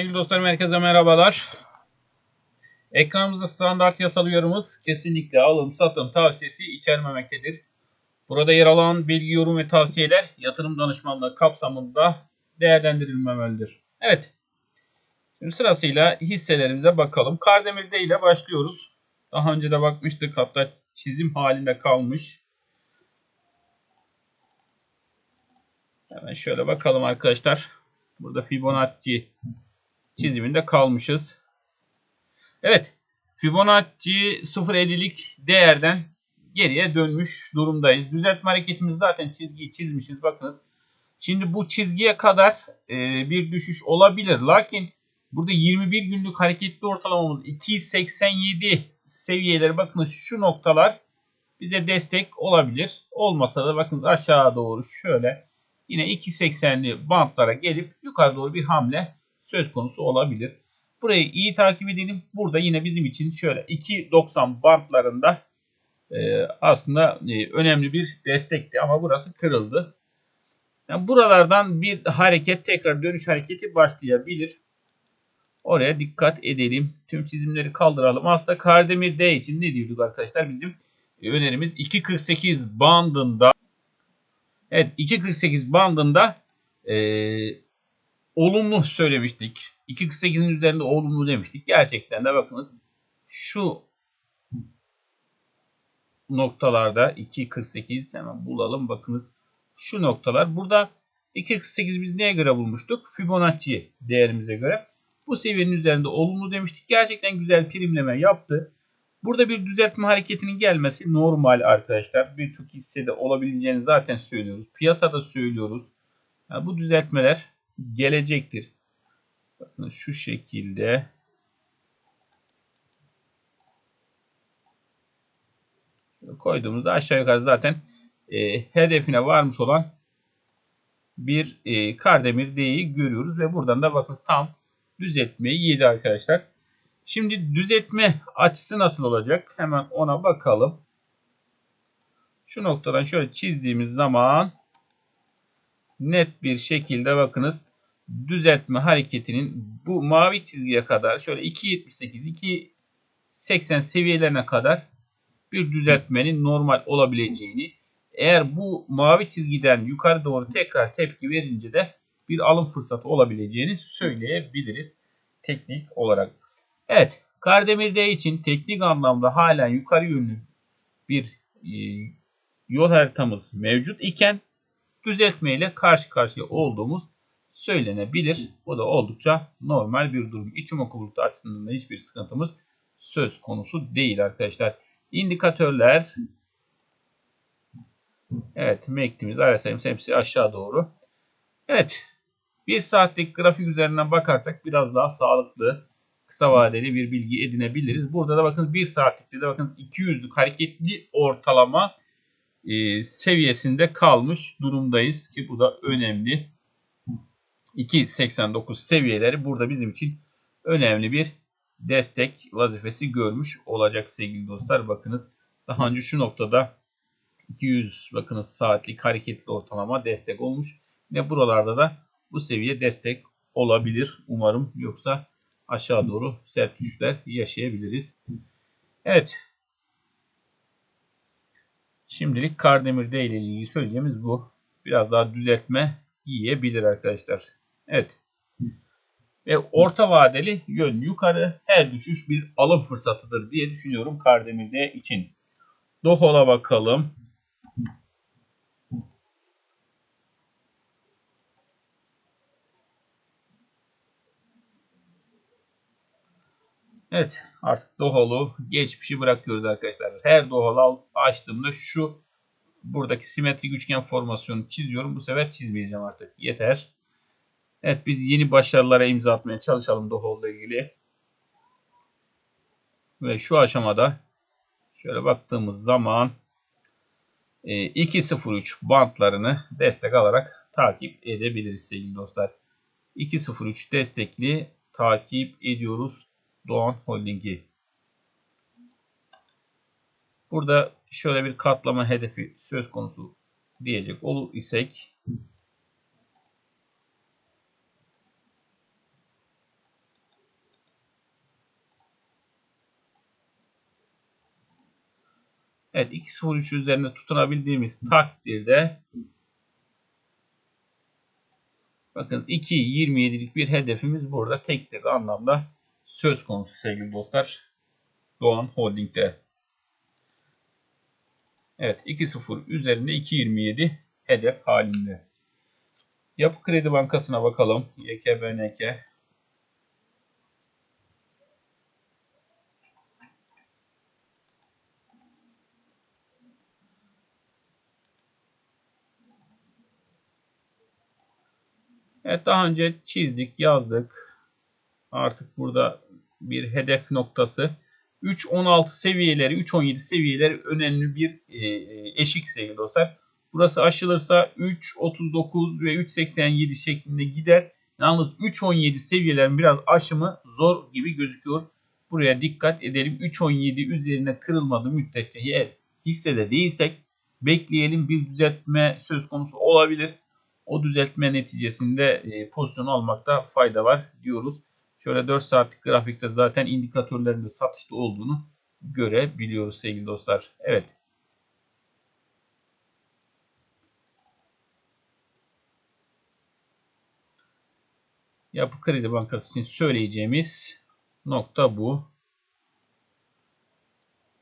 Sevgili dostlarım herkese merhabalar. Ekranımızda standart yasal uyarımız kesinlikle alım satım tavsiyesi içermemektedir. Burada yer alan bilgi, yorum ve tavsiyeler yatırım danışmanlığı kapsamında değerlendirilmemelidir. Evet. Şimdi sırasıyla hisselerimize bakalım. Kardemir'de ile başlıyoruz. Daha önce de bakmıştık hatta çizim halinde kalmış. Hemen şöyle bakalım arkadaşlar. Burada Fibonacci çiziminde kalmışız. Evet. Fibonacci 0.50'lik değerden geriye dönmüş durumdayız. Düzeltme hareketimiz zaten çizgiyi çizmişiz. Bakınız. Şimdi bu çizgiye kadar e, bir düşüş olabilir. Lakin burada 21 günlük hareketli ortalamamız 2.87 seviyeleri bakınız şu noktalar bize destek olabilir. Olmasa da bakın aşağı doğru şöyle yine 2.80'li bantlara gelip yukarı doğru bir hamle söz konusu olabilir. Burayı iyi takip edelim. Burada yine bizim için şöyle 2.90 bantlarında e, aslında e, önemli bir destekti ama burası kırıldı. Yani buralardan bir hareket tekrar dönüş hareketi başlayabilir. Oraya dikkat edelim. Tüm çizimleri kaldıralım. Aslında Kardemir D için ne diyorduk arkadaşlar? Bizim e, önerimiz 2.48 bandında Evet 2.48 bandında e, olumlu söylemiştik. 2.48'in üzerinde olumlu demiştik. Gerçekten de bakınız şu noktalarda 2.48 hemen bulalım. Bakınız şu noktalar. Burada 2.48 biz neye göre bulmuştuk? Fibonacci değerimize göre. Bu seviyenin üzerinde olumlu demiştik. Gerçekten güzel primleme yaptı. Burada bir düzeltme hareketinin gelmesi normal arkadaşlar. Birçok hissede olabileceğini zaten söylüyoruz. Piyasada söylüyoruz. Yani bu düzeltmeler gelecektir. Bakın şu şekilde. koyduğumuzda aşağı yukarı zaten e, hedefine varmış olan bir e, Kardemir D'yi görüyoruz ve buradan da bakın tam düzeltmeyi yedi arkadaşlar. Şimdi düzeltme açısı nasıl olacak? Hemen ona bakalım. Şu noktadan şöyle çizdiğimiz zaman net bir şekilde bakınız düzeltme hareketinin bu mavi çizgiye kadar şöyle 2.78 2.80 seviyelerine kadar bir düzeltmenin normal olabileceğini eğer bu mavi çizgiden yukarı doğru tekrar tepki verince de bir alım fırsatı olabileceğini söyleyebiliriz teknik olarak. Evet Kardemir D için teknik anlamda halen yukarı yönlü bir e, yol haritamız mevcut iken düzeltme ile karşı karşıya olduğumuz söylenebilir. Bu da oldukça normal bir durum. İçim okulutu açısından da hiçbir sıkıntımız söz konusu değil arkadaşlar. İndikatörler Evet MACD'miz, RSI'miz hepsi aşağı doğru. Evet. Bir saatlik grafik üzerinden bakarsak biraz daha sağlıklı kısa vadeli bir bilgi edinebiliriz. Burada da bakın 1 saatlikte de bakın 200'lük hareketli ortalama e, seviyesinde kalmış durumdayız ki bu da önemli. 2.89 seviyeleri burada bizim için önemli bir destek vazifesi görmüş olacak sevgili dostlar. Bakınız daha önce şu noktada 200 bakınız saatlik hareketli ortalama destek olmuş. Ve buralarda da bu seviye destek olabilir umarım. Yoksa aşağı doğru sert düşüşler yaşayabiliriz. Evet. Şimdilik Kardemir ile ilgili söyleyeceğimiz bu. Biraz daha düzeltme yiyebilir arkadaşlar. Evet. Ve orta vadeli yön yukarı her düşüş bir alım fırsatıdır diye düşünüyorum Kardemir D için. Dohol'a bakalım. Evet artık Dohal'u geçmişi bırakıyoruz arkadaşlar. Her Dohal açtığımda şu buradaki simetrik üçgen formasyonu çiziyorum. Bu sefer çizmeyeceğim artık. Yeter. Evet biz yeni başarılara imza atmaya çalışalım Dohal ile ilgili. Ve şu aşamada şöyle baktığımız zaman 2.03 e, bantlarını destek alarak takip edebiliriz sevgili dostlar. 2.03 destekli takip ediyoruz Doğan Holding'i. Burada şöyle bir katlama hedefi söz konusu diyecek olur isek Evet 2.03 üzerinde tutunabildiğimiz takdirde bakın 2.27'lik bir hedefimiz burada tek tek anlamda söz konusu sevgili dostlar. Doğan Holding'de. Evet 2.0 üzerinde 2.27 hedef halinde. Yapı Kredi Bankası'na bakalım. YKBNK. Evet daha önce çizdik, yazdık. Artık burada bir hedef noktası. 3.16 seviyeleri, 3.17 seviyeleri önemli bir e, eşik sevgili dostlar. Burası aşılırsa 3.39 ve 3.87 şeklinde gider. Yalnız 3.17 seviyelerin biraz aşımı zor gibi gözüküyor. Buraya dikkat edelim. 3.17 üzerine kırılmadığı müddetçe eğer hissede değilsek bekleyelim bir düzeltme söz konusu olabilir. O düzeltme neticesinde e, pozisyon almakta fayda var diyoruz. Şöyle 4 saatlik grafikte zaten indikatörlerinde satışta olduğunu görebiliyoruz sevgili dostlar. Evet. Yapı Kredi Bankası için söyleyeceğimiz nokta bu.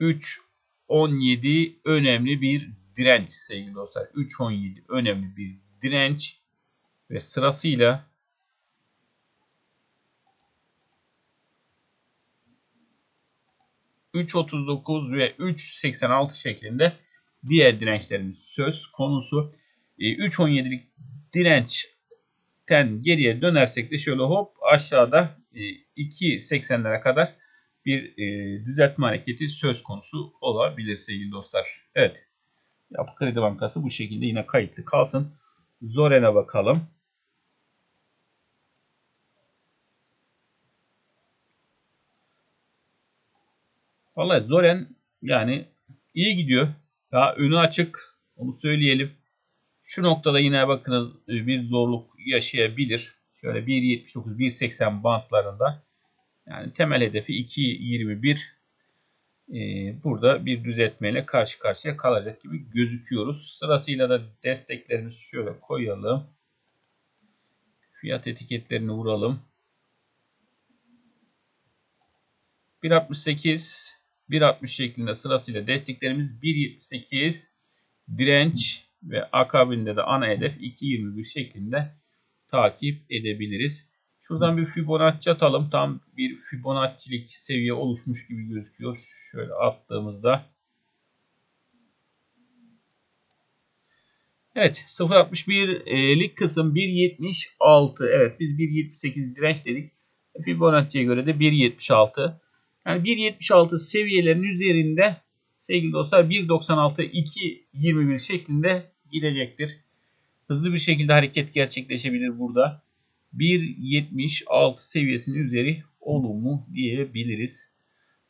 3.17 önemli bir direnç sevgili dostlar. 3.17 önemli bir direnç ve sırasıyla 3.39 ve 3.86 şeklinde diğer dirençlerimiz söz konusu. 3.17'lik e, dirençten geriye dönersek de şöyle hop aşağıda 2.80'lere kadar bir e, düzeltme hareketi söz konusu olabilir sevgili dostlar. Evet. Yapı Kredi Bankası bu şekilde yine kayıtlı kalsın. Zoren'e bakalım. Vallahi Zoren yani iyi gidiyor. Daha önü açık. Onu söyleyelim. Şu noktada yine bakınız e, bir zorluk yaşayabilir. Şöyle 1.79 1.80 bantlarında. Yani temel hedefi 2.21 ee, burada bir düzeltmeyle karşı karşıya kalacak gibi gözüküyoruz. Sırasıyla da desteklerimizi şöyle koyalım. Fiyat etiketlerini vuralım. 1.68 1.60 şeklinde sırasıyla desteklerimiz 1.78 direnç ve akabinde de ana hedef 2.21 şeklinde takip edebiliriz. Şuradan bir Fibonacci atalım. Tam bir Fibonacci'lik seviye oluşmuş gibi gözüküyor. Şöyle attığımızda. Evet 0.61'lik kısım 1.76. Evet biz 1.78 direnç dedik. Fibonacci'ye göre de 1.76. Yani 1.76 seviyelerin üzerinde sevgili dostlar 1.96 2.21 şeklinde gidecektir. Hızlı bir şekilde hareket gerçekleşebilir burada. 1.76 seviyesinin üzeri olumlu diyebiliriz.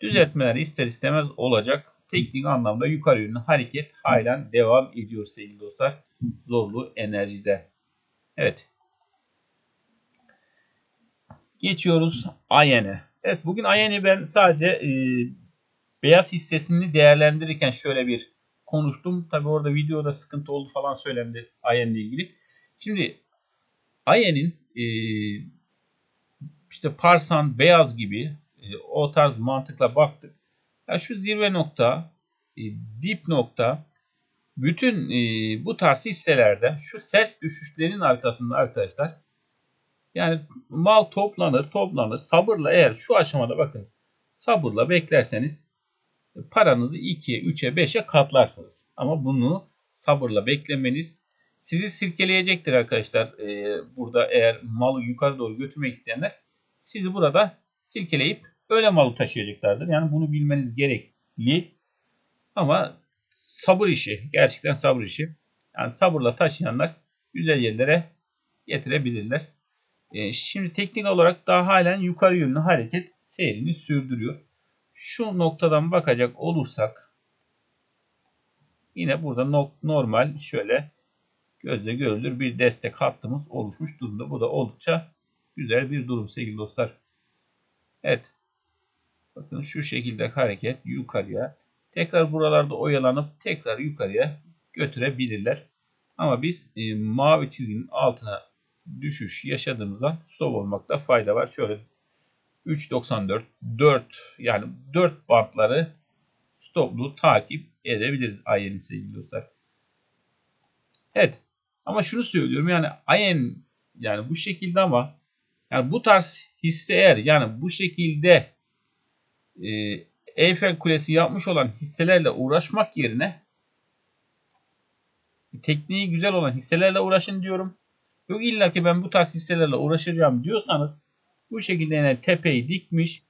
Düzeltmeler ister istemez olacak. Teknik anlamda yukarı yönlü hareket halen devam ediyor sevgili dostlar. Zorlu enerjide. Evet. Geçiyoruz Ayen'e. Evet bugün Ayen'i ben sadece e, beyaz hissesini değerlendirirken şöyle bir konuştum. Tabi orada videoda sıkıntı oldu falan söylendi Ayen'le ilgili. Şimdi Ayen'in e, işte Parsan, Beyaz gibi e, o tarz mantıkla baktık. Ya şu zirve nokta, e, dip nokta bütün e, bu tarz hisselerde şu sert düşüşlerin arkasında arkadaşlar yani mal toplanır, toplanır. Sabırla eğer şu aşamada bakın sabırla beklerseniz paranızı 2'ye, 3'e, 5'e katlarsınız. Ama bunu sabırla beklemeniz sizi sirkeleyecektir arkadaşlar. Ee, burada eğer malı yukarı doğru götürmek isteyenler sizi burada silkeleyip öyle malı taşıyacaklardır. Yani bunu bilmeniz gerekli. Ama sabır işi. Gerçekten sabır işi. Yani sabırla taşıyanlar güzel yerlere getirebilirler. Ee, şimdi teknik olarak daha halen yukarı yönlü hareket seyrini sürdürüyor. Şu noktadan bakacak olursak yine burada normal şöyle gözle görülür bir destek hattımız oluşmuş durumda. Bu da oldukça güzel bir durum sevgili dostlar. Evet. Bakın şu şekilde hareket yukarıya tekrar buralarda oyalanıp tekrar yukarıya götürebilirler. Ama biz e, mavi çizginin altına düşüş yaşadığımızda stop olmakta fayda var. Şöyle 3.94 4 yani 4 bantları stoplu takip edebiliriz IN sevgili dostlar. Evet. Ama şunu söylüyorum yani IN yani bu şekilde ama yani bu tarz hisse eğer yani bu şekilde e, Eiffel Kulesi yapmış olan hisselerle uğraşmak yerine tekniği güzel olan hisselerle uğraşın diyorum. Yok illa ki ben bu tarz hisselerle uğraşacağım diyorsanız bu şekilde yani tepeyi dikmiş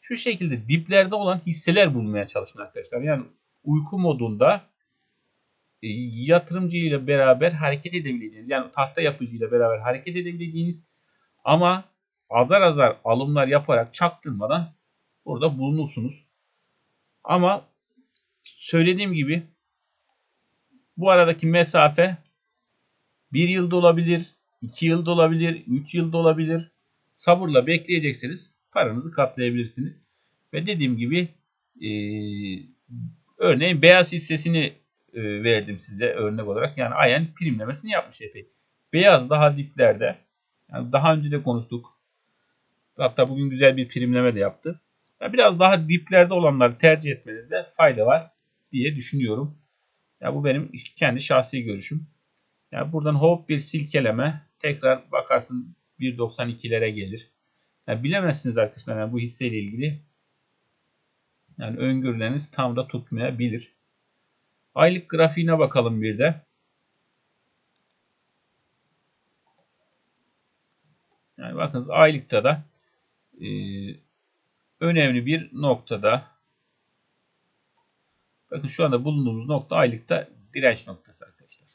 şu şekilde diplerde olan hisseler bulmaya çalışın arkadaşlar. Yani uyku modunda e, yatırımcı ile beraber hareket edebileceğiniz yani tahta yapıcı ile beraber hareket edebileceğiniz ama azar azar alımlar yaparak çaktırmadan burada bulunursunuz. Ama söylediğim gibi bu aradaki mesafe bir yılda olabilir, iki yılda olabilir, üç yılda olabilir. Sabırla bekleyecekseniz paranızı katlayabilirsiniz. Ve dediğim gibi e, örneğin beyaz hissesini e, verdim size örnek olarak. Yani Ayen primlemesini yapmış epey. Beyaz daha diplerde. Yani daha önce de konuştuk. Hatta bugün güzel bir primleme de yaptı. Yani biraz daha diplerde olanları tercih etmenizde fayda var diye düşünüyorum. Ya bu benim kendi şahsi görüşüm. Yani buradan hop bir silkeleme tekrar bakarsın 1.92'lere gelir. Yani bilemezsiniz arkadaşlar yani bu hisseyle ilgili. Yani öngörüleriniz tam da tutmayabilir. Aylık grafiğine bakalım bir de. Yani bakınız aylıkta da e, önemli bir noktada. Bakın şu anda bulunduğumuz nokta aylıkta direnç noktası arkadaşlar.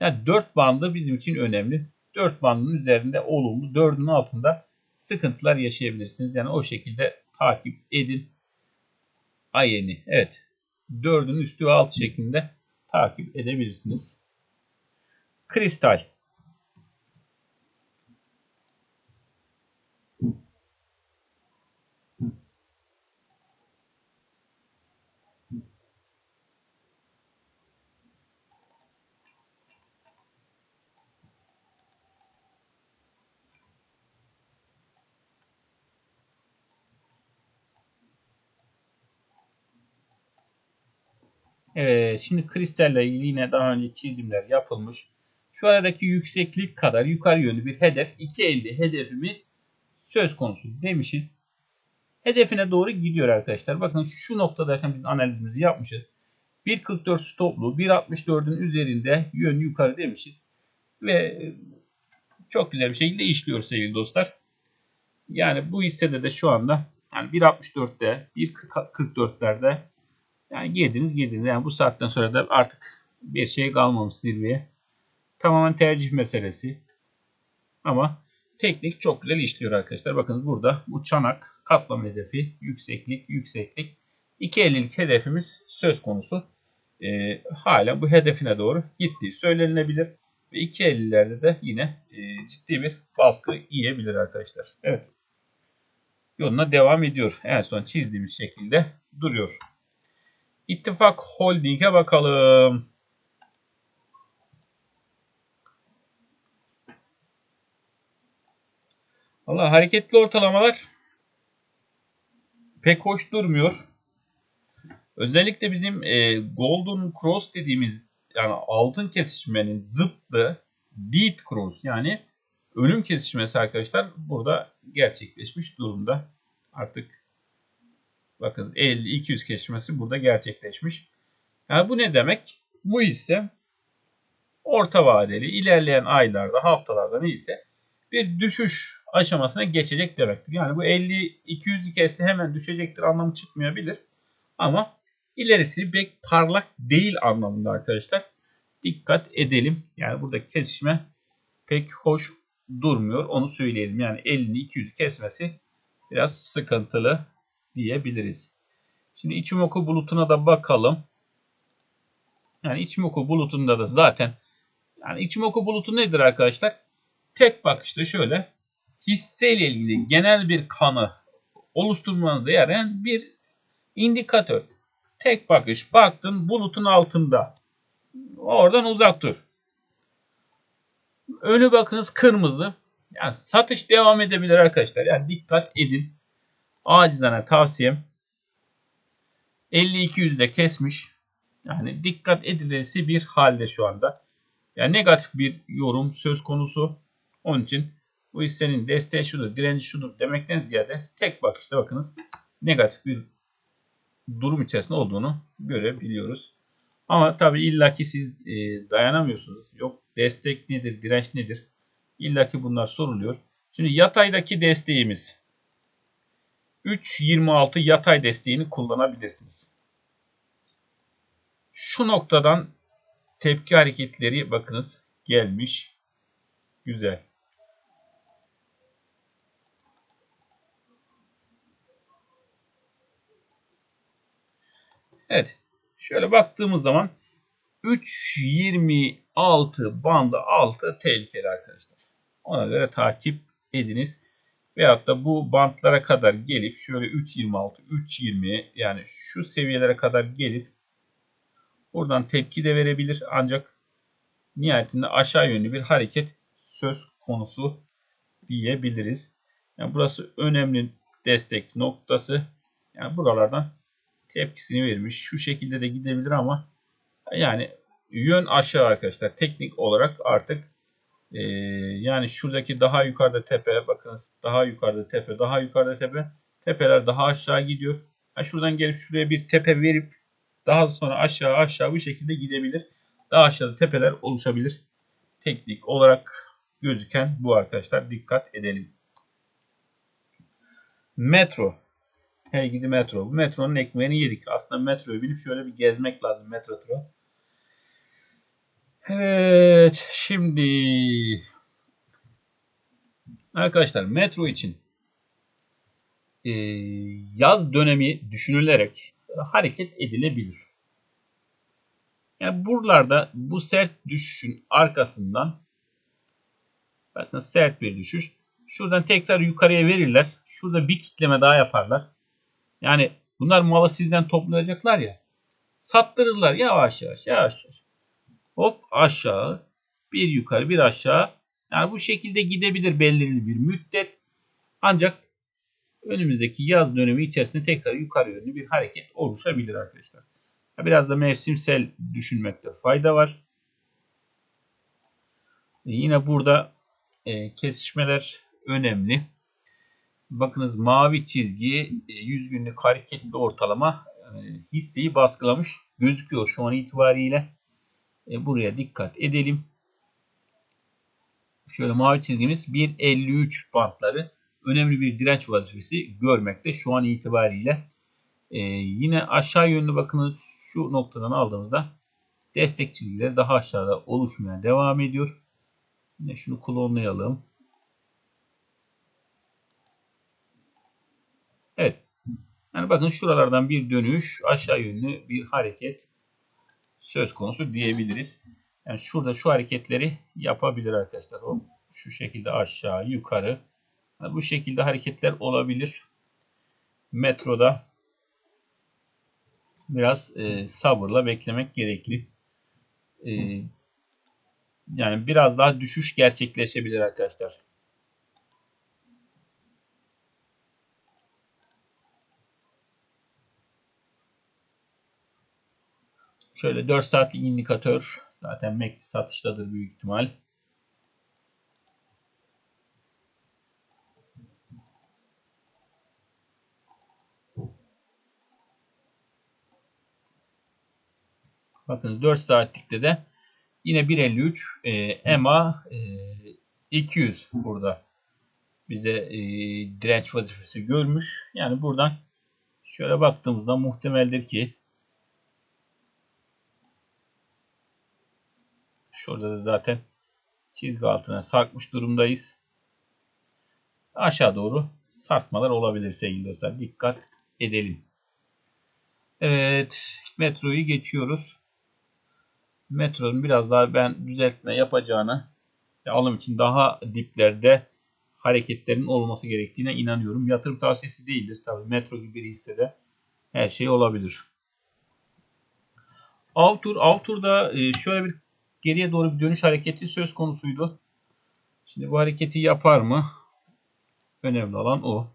Yani 4 bandı bizim için önemli. 4 bandın üzerinde olumlu, 4'ün altında sıkıntılar yaşayabilirsiniz. Yani o şekilde takip edin. Ayeni. Evet. 4'ün üstü ve altı şeklinde takip edebilirsiniz. Kristal. Evet, şimdi kristalle ilgili yine daha önce çizimler yapılmış. Şu aradaki yükseklik kadar yukarı yönlü bir hedef 2.50 hedefimiz söz konusu demişiz. Hedefine doğru gidiyor arkadaşlar. Bakın şu noktadayken biz analizimizi yapmışız. 1.44 stoplu 1.64'ün üzerinde yön yukarı demişiz. Ve çok güzel bir şekilde işliyor sevgili dostlar. Yani bu hissede de şu anda yani 1.64'te 1.44'lerde yani girdiniz girdiniz. Yani bu saatten sonra da artık bir şey kalmamış zirveye. Tamamen tercih meselesi. Ama teknik çok güzel işliyor arkadaşlar. Bakın burada bu çanak katlama hedefi yükseklik yükseklik 2.50'lik hedefimiz söz konusu. Ee, hala bu hedefine doğru gittiği söylenilebilir. Ve 2.50'lerde de yine e, ciddi bir baskı yiyebilir arkadaşlar. Evet. Yoluna devam ediyor. En son çizdiğimiz şekilde duruyor. İttifak Holding'e bakalım. Valla hareketli ortalamalar pek hoş durmuyor. Özellikle bizim e, Golden Cross dediğimiz yani altın kesişmenin zıttı Dead Cross yani ölüm kesişmesi arkadaşlar burada gerçekleşmiş durumda. Artık Bakın 50-200 kesişmesi burada gerçekleşmiş. Yani bu ne demek? Bu ise orta vadeli ilerleyen aylarda haftalarda neyse bir düşüş aşamasına geçecek demektir. Yani bu 50-200'ü kesti hemen düşecektir anlamı çıkmayabilir. Ama ilerisi pek parlak değil anlamında arkadaşlar. Dikkat edelim. Yani burada kesişme pek hoş durmuyor. Onu söyleyelim. Yani 50-200 kesmesi biraz sıkıntılı diyebiliriz. Şimdi Ichimoku bulutuna da bakalım. Yani Ichimoku bulutunda da zaten yani Ichimoku bulutu nedir arkadaşlar? Tek bakışta şöyle hisseyle ilgili genel bir kanı oluşturmanıza yarayan bir indikatör. tek bakış baktın bulutun altında. Oradan uzak dur. Önü bakınız kırmızı. Yani satış devam edebilir arkadaşlar. Yani dikkat edin. Acizane tavsiyem 50-200'de kesmiş. Yani dikkat edilesi bir halde şu anda. Yani negatif bir yorum söz konusu. Onun için bu hissenin desteği şudur, direnci şudur demekten ziyade tek bakışta bakınız negatif bir durum içerisinde olduğunu görebiliyoruz. Ama tabi illaki siz e, dayanamıyorsunuz. Yok destek nedir, direnç nedir? İllaki bunlar soruluyor. Şimdi yataydaki desteğimiz 3.26 yatay desteğini kullanabilirsiniz. Şu noktadan tepki hareketleri bakınız gelmiş. Güzel. Evet. Şöyle baktığımız zaman 3.26 bandı altı tehlikeli arkadaşlar. Ona göre takip ediniz. Veyahut da bu bantlara kadar gelip şöyle 3.26, 3.20 yani şu seviyelere kadar gelip buradan tepki de verebilir. Ancak nihayetinde aşağı yönlü bir hareket söz konusu diyebiliriz. Yani burası önemli destek noktası. Yani buralardan tepkisini vermiş. Şu şekilde de gidebilir ama yani yön aşağı arkadaşlar. Teknik olarak artık e, yani şuradaki daha yukarıda tepe bakınız daha yukarıda tepe daha yukarıda tepe tepeler daha aşağı gidiyor. Yani şuradan gelip şuraya bir tepe verip daha sonra aşağı aşağı bu şekilde gidebilir. Daha aşağıda tepeler oluşabilir. Teknik olarak gözüken bu arkadaşlar. Dikkat edelim. Metro. Hey gidi metro. Bu metronun ekmeğini yedik. Aslında metroyu bilip şöyle bir gezmek lazım metro turu. Evet. Şimdi arkadaşlar metro için e, yaz dönemi düşünülerek hareket edilebilir. Yani buralarda bu sert düşüşün arkasından bakın sert bir düşüş. Şuradan tekrar yukarıya verirler. Şurada bir kitleme daha yaparlar. Yani bunlar malı sizden toplayacaklar ya. Sattırırlar yavaş yavaş yavaş yavaş. Hop aşağı. Bir yukarı bir aşağı. Yani bu şekilde gidebilir belirli bir müddet. Ancak önümüzdeki yaz dönemi içerisinde tekrar yukarı yönlü bir hareket oluşabilir arkadaşlar. Biraz da mevsimsel düşünmekte fayda var. E, yine burada e, kesişmeler önemli. Bakınız mavi çizgi 100 e, günlük hareketli ortalama e, hisseyi baskılamış gözüküyor şu an itibariyle. E, buraya dikkat edelim. Şöyle mavi çizgimiz 1.53 bantları önemli bir direnç vazifesi görmekte şu an itibariyle. Ee, yine aşağı yönlü bakınız şu noktadan aldığımızda destek çizgileri daha aşağıda oluşmaya devam ediyor. Yine şunu klonlayalım. Evet. Yani bakın şuralardan bir dönüş aşağı yönlü bir hareket söz konusu diyebiliriz. Yani şurada şu hareketleri yapabilir arkadaşlar. O şu şekilde aşağı yukarı yani bu şekilde hareketler olabilir. Metroda biraz e, sabırla beklemek gerekli. E, yani biraz daha düşüş gerçekleşebilir arkadaşlar. Şöyle 4 saatlik indikatör zaten MACD satıştadır büyük ihtimal. Bakın 4 saatlikte de yine 1.53 e, EMA e, 200 burada bize e, direnç vazifesi görmüş. Yani buradan şöyle baktığımızda muhtemeldir ki şurada da zaten çizgi altına sarkmış durumdayız. Aşağı doğru sarkmalar olabilir sevgili dostlar. Dikkat edelim. Evet. Metroyu geçiyoruz. Metronun biraz daha ben düzeltme yapacağını alım için daha diplerde hareketlerin olması gerektiğine inanıyorum. Yatırım tavsiyesi değildir. Tabii metro gibi bir hissede her şey olabilir. Alt tur, alt turda e, şöyle bir geriye doğru bir dönüş hareketi söz konusuydu. Şimdi bu hareketi yapar mı? Önemli olan o.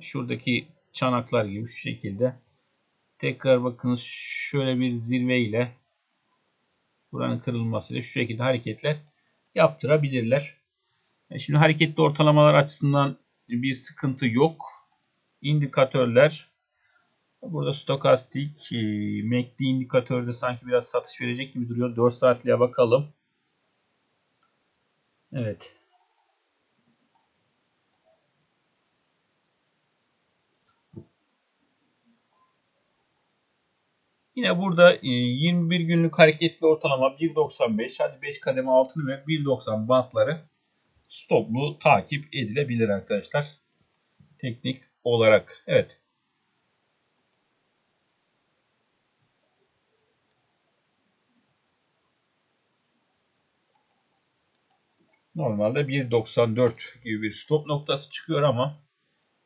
Şuradaki çanaklar gibi şu şekilde. Tekrar bakınız şöyle bir zirve ile buranın kırılmasıyla şu şekilde hareketler yaptırabilirler. E, şimdi hareketli ortalamalar açısından bir sıkıntı yok. İndikatörler burada stokastik e, MACD indikatörde sanki biraz satış verecek gibi duruyor. 4 saatliğe bakalım. Evet. Yine burada 21 e, günlük hareketli ortalama 1.95 hadi 5 kademe altını ve 1.90 bantları stoplu takip edilebilir arkadaşlar. Teknik olarak. Evet. Normalde 1.94 gibi bir stop noktası çıkıyor ama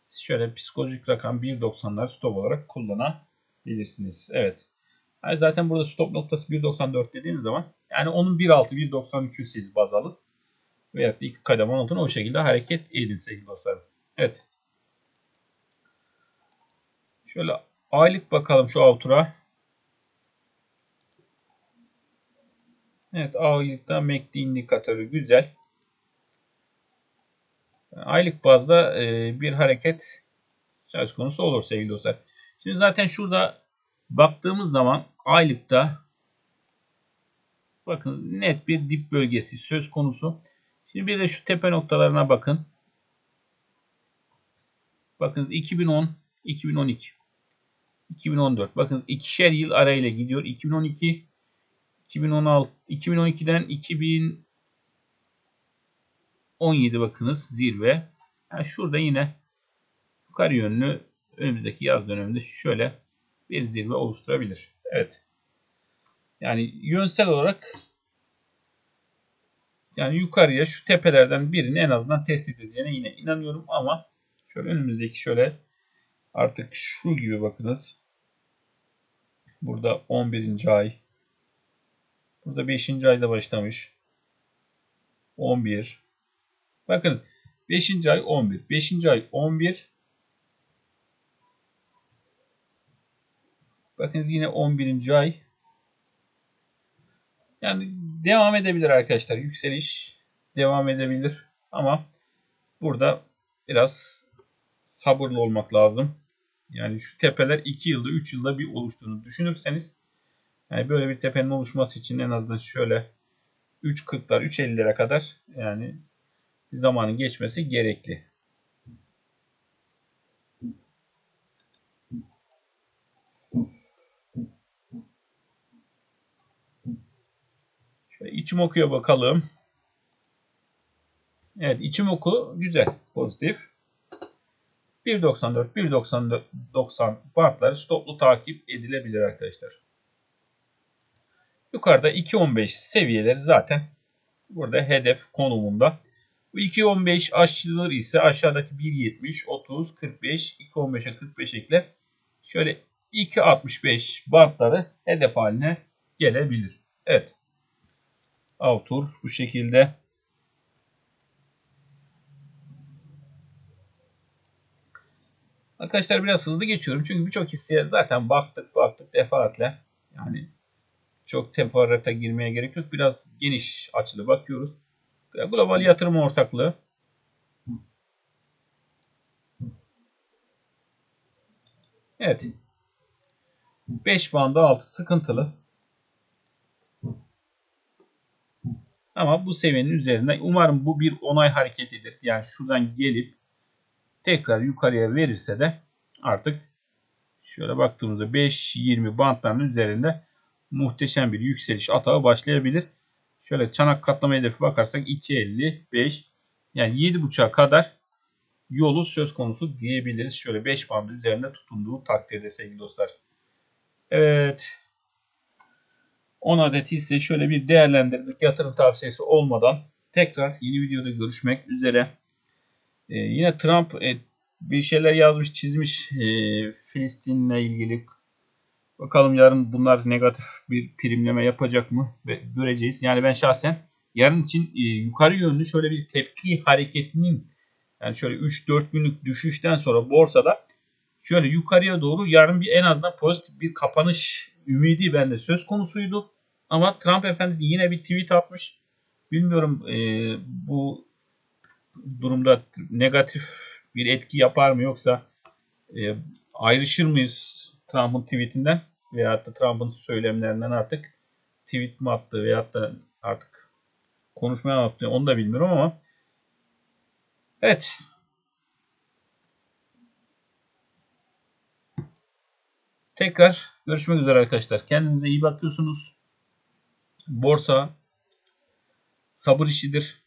şöyle psikolojik rakam 1.90'lar stop olarak kullanabilirsiniz. Evet. Yani zaten burada stop noktası 1.94 dediğiniz zaman yani onun 1.6 1.93'ü siz baz alın. Veyahut da iki kademe altına o şekilde hareket edin sevgili dostlarım. Evet. Şöyle aylık bakalım şu outer'a. Evet aylıkta MACD indikatörü güzel. Aylık bazda e, bir hareket söz konusu olur sevgili dostlar. Şimdi zaten şurada baktığımız zaman aylıkta bakın net bir dip bölgesi söz konusu. Şimdi bir de şu tepe noktalarına bakın. Bakın 2010, 2012, 2014. Bakın ikişer yıl arayla gidiyor. 2012, 2016, 2012'den 2017 bakınız zirve. Yani şurada yine yukarı yönlü önümüzdeki yaz döneminde şöyle bir zirve oluşturabilir. Evet. Yani yönsel olarak yani yukarıya şu tepelerden birini en azından tespit edeceğine yine inanıyorum ama şöyle önümüzdeki şöyle artık şu gibi bakınız. Burada 11. ay. Burada 5. ayda başlamış. 11. Bakınız 5. ay 11. 5. ay 11. Bakınız yine 11. ay. Yani devam edebilir arkadaşlar. Yükseliş devam edebilir. Ama burada biraz sabırlı olmak lazım. Yani şu tepeler 2 yılda 3 yılda bir oluştuğunu düşünürseniz yani böyle bir tepenin oluşması için en azından şöyle 3.40'lar 3.50'lere kadar yani zamanın geçmesi gerekli. İçim okuyor bakalım. Evet içim oku güzel. Pozitif. 1.94 1.90 bantları stoplu takip edilebilir arkadaşlar. Yukarıda 2.15 seviyeleri zaten burada hedef konumunda. Bu 2.15 aşılır ise aşağıdaki 1.70, 30, 45, 2.15'e 45 ekle. Şöyle 2.65 bantları hedef haline gelebilir. Evet. Autur bu şekilde. Arkadaşlar biraz hızlı geçiyorum. Çünkü birçok hisseye zaten baktık baktık defaatle. Yani çok teferruata girmeye gerek yok. Biraz geniş açılı bakıyoruz. Global yatırım ortaklığı. Evet. 5 bandı altı sıkıntılı. Ama bu seviyenin üzerinde umarım bu bir onay hareketidir. Yani şuradan gelip tekrar yukarıya verirse de artık şöyle baktığımızda 5-20 bantların üzerinde muhteşem bir yükseliş atağı başlayabilir. Şöyle çanak katlama hedefi bakarsak 2.55 yani 7.5'a kadar yolu söz konusu diyebiliriz. Şöyle 5 band üzerinde tutunduğu takdirde sevgili dostlar. Evet. 10 adet hisse şöyle bir değerlendirdik. Yatırım tavsiyesi olmadan tekrar yeni videoda görüşmek üzere. Ee, yine Trump e, bir şeyler yazmış çizmiş e, Filistin'le ilgili Bakalım yarın bunlar negatif bir primleme yapacak mı? Ve göreceğiz. Yani ben şahsen yarın için e, yukarı yönlü şöyle bir tepki hareketinin yani şöyle 3-4 günlük düşüşten sonra borsada şöyle yukarıya doğru yarın bir en azından pozitif bir kapanış ümidi bende söz konusuydu. Ama Trump efendi yine bir tweet atmış. Bilmiyorum e, bu durumda negatif bir etki yapar mı yoksa e, ayrışır mıyız Trump'ın tweetinden veyahut da Trump'ın söylemlerinden artık tweet mi attı veyahut da artık konuşmaya mı attı onu da bilmiyorum ama evet tekrar görüşmek üzere arkadaşlar. Kendinize iyi bakıyorsunuz. Borsa sabır işidir.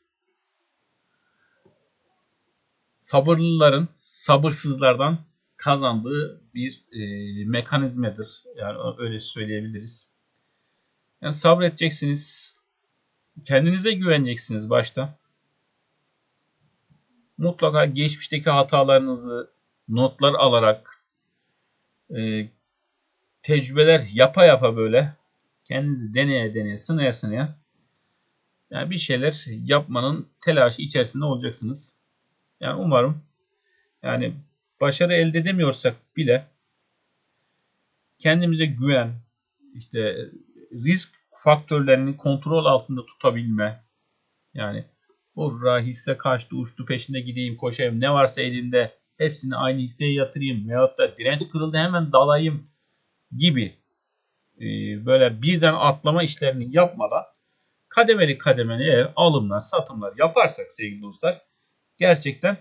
Sabırlıların sabırsızlardan kazandığı bir e, mekanizmadır. Yani öyle söyleyebiliriz. Yani sabredeceksiniz. Kendinize güveneceksiniz başta. Mutlaka geçmişteki hatalarınızı notlar alarak e, tecrübeler yapa yapa böyle kendinizi deneye deneye sınaya sınaya yani bir şeyler yapmanın telaşı içerisinde olacaksınız. Yani umarım yani başarı elde edemiyorsak bile kendimize güven, işte risk faktörlerini kontrol altında tutabilme. Yani hurra hisse kaçtı uçtu peşinde gideyim koşayım ne varsa elimde hepsini aynı hisseye yatırayım veyahut da direnç kırıldı hemen dalayım gibi e, böyle birden atlama işlerini yapmadan kademeli kademeli alımlar satımlar yaparsak sevgili dostlar gerçekten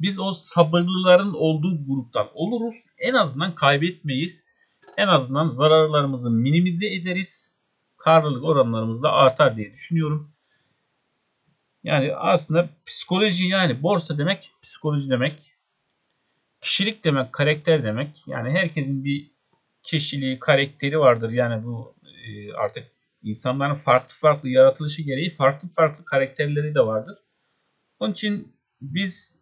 biz o sabırlıların olduğu gruptan oluruz. En azından kaybetmeyiz. En azından zararlarımızı minimize ederiz. Karlılık oranlarımız da artar diye düşünüyorum. Yani aslında psikoloji yani borsa demek psikoloji demek. Kişilik demek, karakter demek. Yani herkesin bir kişiliği, karakteri vardır. Yani bu e, artık insanların farklı farklı yaratılışı gereği farklı farklı karakterleri de vardır. Onun için biz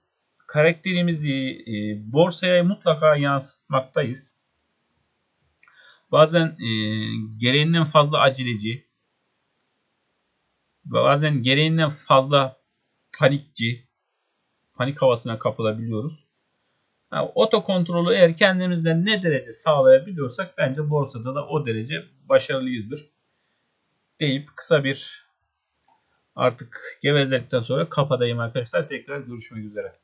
karakterimizi e, borsaya mutlaka yansıtmaktayız. Bazen e, gereğinden fazla aceleci, bazen gereğinden fazla panikçi, panik havasına kapılabiliyoruz. Yani oto kontrolü eğer kendimizden ne derece sağlayabiliyorsak bence borsada da o derece başarılıyızdır. Deyip kısa bir artık gevezelikten sonra kapatayım arkadaşlar. Tekrar görüşmek üzere.